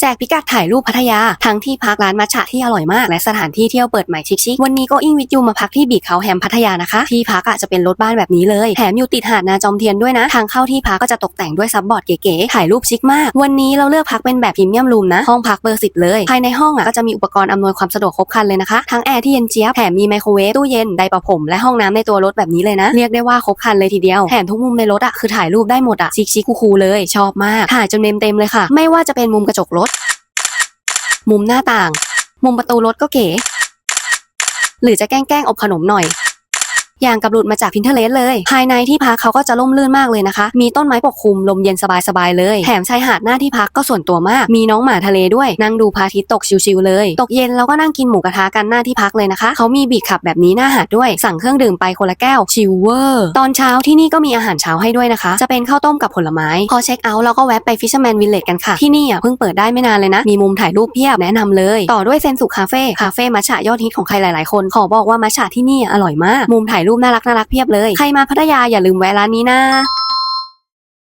แจกพิกัดถ่ายรูปพัทยา ทั้งที่พักร้านมัชฉะที่อร่อยมาก และสถานที่เที่ยวเปิดใหม่ชิคๆวันนี้ก็อิงวิทยูมาพักที่บีเขาแฮมพัทยานะคะ ที่พักอะจะเป็นรถบ้านแบบนี้เลยแถมอยู่ติดหาดนาจอมเทียนด้วยนะ ทางเข้าที่พักก็จะตกแต่งด้วยซับบอร์ดเก๋ๆถ่ายรูปชิคมาก วันนี้เราเลือกพักเป็นแบบพรีเมียมรูมนะห้องพักเบอร์สิบเลยภายในห้องอะก็จะมีอุปกรณ์อำนวยความสะดวกครบครันเลยนะคะทั้งแอร์ที่เย็นเจี๊ยบแถมมีไมโครเวฟตู้เย็นไดร์เป่าผมและห้องน้ำในตัวรถแบบนี้เลยนะ เรียกได้ว่าครบครันเลยทีเดียวแถมทุกมุมในรถอะคือถ่ายรูปได้หมดอะชิคๆคูลๆเลย ชอบมากถ่ายจนเต็มๆเลยค่ะ ไม่ว่าจะเป็นมุมกระจกรถ มุมหน้าต่าง มุมประตูรถก็เก๋ หรือจะแกล้งแกล้งอบขนมหน่อย อย่างกับหลุดมาจากพินเทเลสเลย ภายในที่พักเขาก็จะร่มรื่นมากเลยนะคะ มีต้นไม้ปกคลุมลมเย็นสบายๆเลย แถมชายหาดหน้าที่พักก็ส่วนตัวมาก มีน้องหมาทะเลด้วย นั่งดูพระอาทิตย์ตกชิวๆเลย ตกเย็นเราก็นั่งกินหมูกระทะกันหน้าที่พักเลยนะคะ เขามีบีทขับแบบนี้หน้าหาดด้วย สั่งเครื่องดื่มไปคนละแก้วชิลเวอร์ ตอนเช้าที่นี่ก็มีอาหารเช้าให้ด้วยนะคะ จะเป็นข้าวต้มกับผลไม้ พอเช็คเอาท์เราก็แวะไป Fisherman Village กันค่ะ ที่นี่อะเพิ่งเปิดได้ไม่นานเลยนะ มีมุมถ่ายรูปเพียบแนะนำเลย ต่อด้วยเซนสุคาเฟ่ คาเฟ่มัชฉะยอดฮิตของใครหลายๆคน ขอบอกว่ามัชฉะที่นี่อร่อยมาก มุมถ่ายรูปน่ารักน่ารักเพียบเลย ใครมาพัทยาอย่าลืมแวะร้านนี้นะ